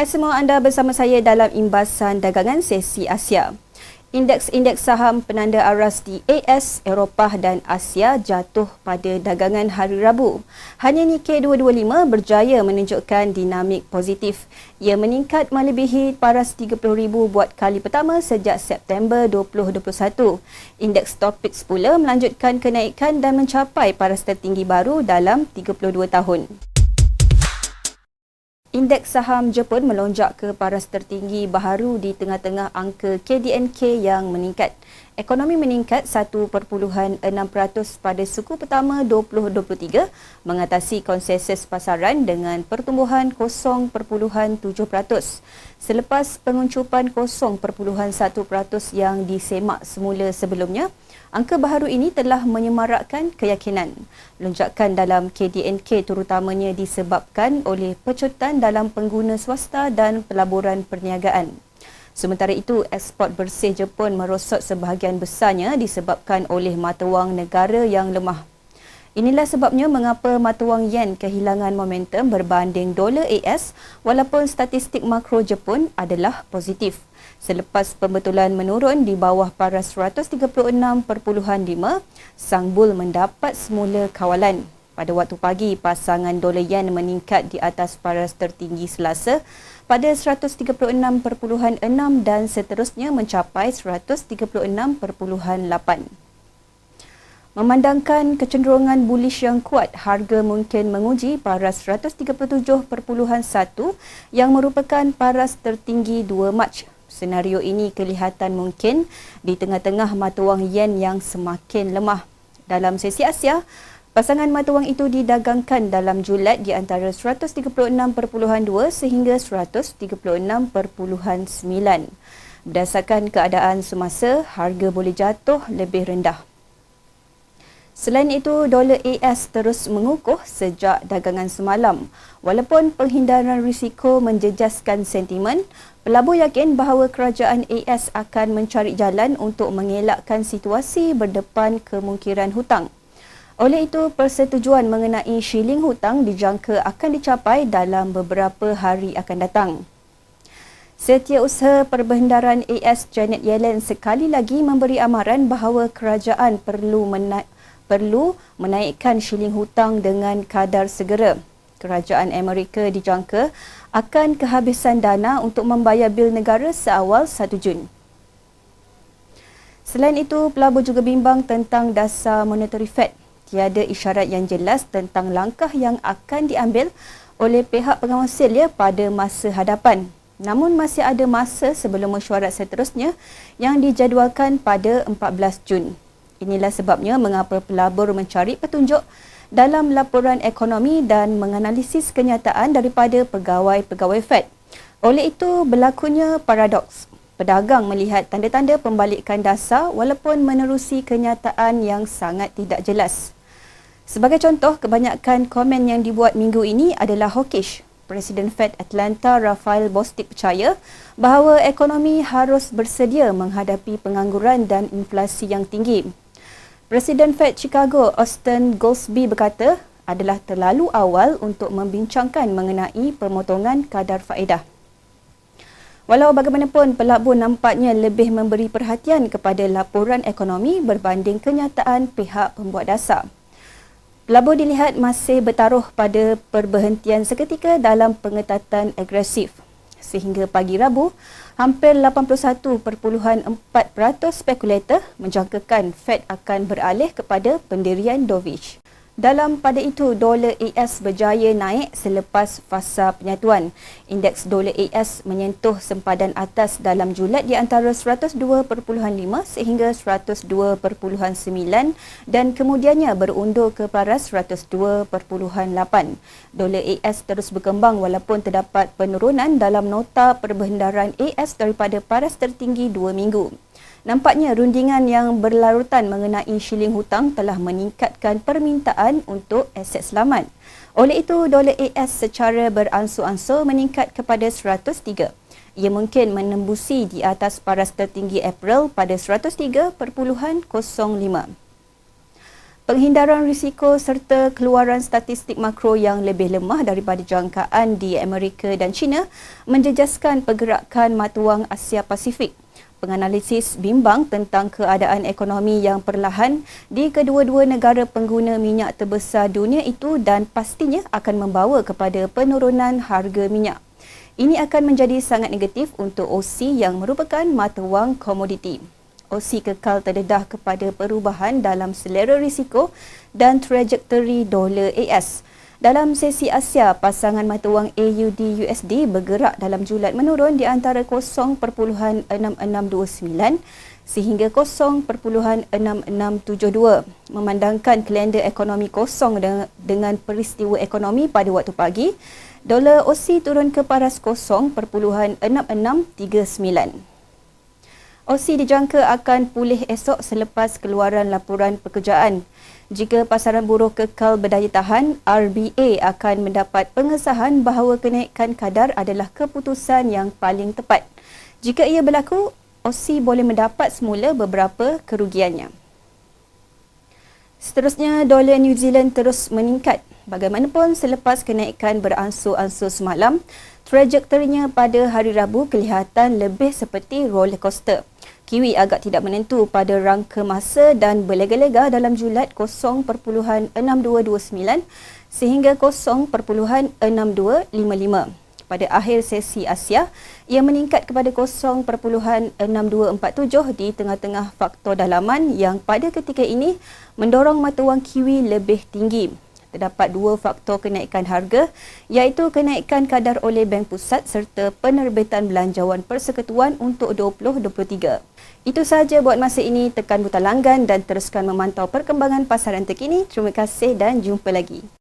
Hai semua anda bersama saya dalam imbasan dagangan sesi Asia. Indeks-indeks saham penanda aras di AS, Eropah dan Asia jatuh pada dagangan hari Rabu. Hanya Nikkei 225 berjaya menunjukkan dinamik positif. Ia meningkat melebihi paras 30,000 buat kali pertama sejak September 2021. Indeks Topix pula melanjutkan kenaikan dan mencapai paras tertinggi baru dalam 32 tahun. Indeks saham Jepun melonjak ke paras tertinggi baharu di tengah-tengah angka KDNK yang meningkat. Ekonomi meningkat 1.6% pada suku pertama 2023 mengatasi konsensus pasaran dengan pertumbuhan 0.7%. Selepas penguncupan 0.1% yang disemak semula sebelumnya, Angka baharu ini telah menyemarakkan keyakinan. Lonjakan dalam KDNK terutamanya disebabkan oleh pecutan dalam pengguna swasta dan pelaburan perniagaan. Sementara itu, ekspor bersih Jepun merosot sebahagian besarnya disebabkan oleh mata wang negara yang lemah. Inilah sebabnya mengapa mata wang yen kehilangan momentum berbanding dolar AS walaupun statistik makro Jepun adalah positif selepas pembetulan menurun di bawah paras 136.5, Sang Bull mendapat semula kawalan. Pada waktu pagi, pasangan dolar yen meningkat di atas paras tertinggi Selasa pada 136.6 dan seterusnya mencapai 136.8. Memandangkan kecenderungan bullish yang kuat, harga mungkin menguji paras 137.1 yang merupakan paras tertinggi 2 Mac Senario ini kelihatan mungkin di tengah-tengah mata wang yen yang semakin lemah. Dalam sesi Asia, pasangan mata wang itu didagangkan dalam julat di antara 136.2 sehingga 136.9. Berdasarkan keadaan semasa, harga boleh jatuh lebih rendah. Selain itu, dolar AS terus mengukuh sejak dagangan semalam. Walaupun penghindaran risiko menjejaskan sentimen, pelabur yakin bahawa kerajaan AS akan mencari jalan untuk mengelakkan situasi berdepan kemungkinan hutang. Oleh itu, persetujuan mengenai shilling hutang dijangka akan dicapai dalam beberapa hari akan datang. Setiausaha Perbendaran AS Janet Yellen sekali lagi memberi amaran bahawa kerajaan perlu menaik perlu menaikkan shilling hutang dengan kadar segera. Kerajaan Amerika dijangka akan kehabisan dana untuk membayar bil negara seawal 1 Jun. Selain itu, pelabur juga bimbang tentang dasar monetary Fed. Tiada isyarat yang jelas tentang langkah yang akan diambil oleh pihak pengawasilnya pada masa hadapan. Namun masih ada masa sebelum mesyuarat seterusnya yang dijadualkan pada 14 Jun. Inilah sebabnya mengapa pelabur mencari petunjuk dalam laporan ekonomi dan menganalisis kenyataan daripada pegawai-pegawai Fed. Oleh itu, berlakunya paradoks. Pedagang melihat tanda-tanda pembalikan dasar walaupun menerusi kenyataan yang sangat tidak jelas. Sebagai contoh, kebanyakan komen yang dibuat minggu ini adalah hawkish. Presiden Fed Atlanta Rafael Bostic percaya bahawa ekonomi harus bersedia menghadapi pengangguran dan inflasi yang tinggi. Presiden Fed Chicago Austin Goldsby berkata adalah terlalu awal untuk membincangkan mengenai pemotongan kadar faedah. Walau bagaimanapun, pelabur nampaknya lebih memberi perhatian kepada laporan ekonomi berbanding kenyataan pihak pembuat dasar. Pelabur dilihat masih bertaruh pada perberhentian seketika dalam pengetatan agresif sehingga pagi Rabu, hampir 81.4% spekulator menjangkakan Fed akan beralih kepada pendirian dovish. Dalam pada itu, dolar AS berjaya naik selepas fasa penyatuan. Indeks dolar AS menyentuh sempadan atas dalam julat di antara 102.5 sehingga 102.9 dan kemudiannya berundur ke paras 102.8. Dolar AS terus berkembang walaupun terdapat penurunan dalam nota perbendaran AS daripada paras tertinggi dua minggu. Nampaknya rundingan yang berlarutan mengenai shilling hutang telah meningkatkan permintaan untuk aset selamat. Oleh itu, dolar AS secara beransur-ansur meningkat kepada 103. Ia mungkin menembusi di atas paras tertinggi April pada 103.05. Penghindaran risiko serta keluaran statistik makro yang lebih lemah daripada jangkaan di Amerika dan China menjejaskan pergerakan mata wang Asia Pasifik. Penganalisis bimbang tentang keadaan ekonomi yang perlahan di kedua-dua negara pengguna minyak terbesar dunia itu dan pastinya akan membawa kepada penurunan harga minyak. Ini akan menjadi sangat negatif untuk OC yang merupakan mata wang komoditi. OC kekal terdedah kepada perubahan dalam selera risiko dan trajektori dolar AS. Dalam sesi Asia, pasangan mata wang AUD-USD bergerak dalam julat menurun di antara 0.6629 sehingga 0.6672 memandangkan kalender ekonomi kosong dengan peristiwa ekonomi pada waktu pagi. Dolar OC turun ke paras 0.6639 OC dijangka akan pulih esok selepas keluaran laporan pekerjaan. Jika pasaran buruh kekal berdaya tahan, RBA akan mendapat pengesahan bahawa kenaikan kadar adalah keputusan yang paling tepat. Jika ia berlaku, OC boleh mendapat semula beberapa kerugiannya. Seterusnya, dolar New Zealand terus meningkat. Bagaimanapun selepas kenaikan beransur-ansur semalam, trajektorinya pada hari Rabu kelihatan lebih seperti roller coaster. Kiwi agak tidak menentu pada rangka masa dan berlega-lega dalam julat 0.6229 sehingga 0.6255. Pada akhir sesi Asia, ia meningkat kepada 0.6247 di tengah-tengah faktor dalaman yang pada ketika ini mendorong mata wang Kiwi lebih tinggi terdapat dua faktor kenaikan harga iaitu kenaikan kadar oleh Bank Pusat serta penerbitan belanjawan persekutuan untuk 2023. Itu sahaja buat masa ini. Tekan butang langgan dan teruskan memantau perkembangan pasaran terkini. Terima kasih dan jumpa lagi.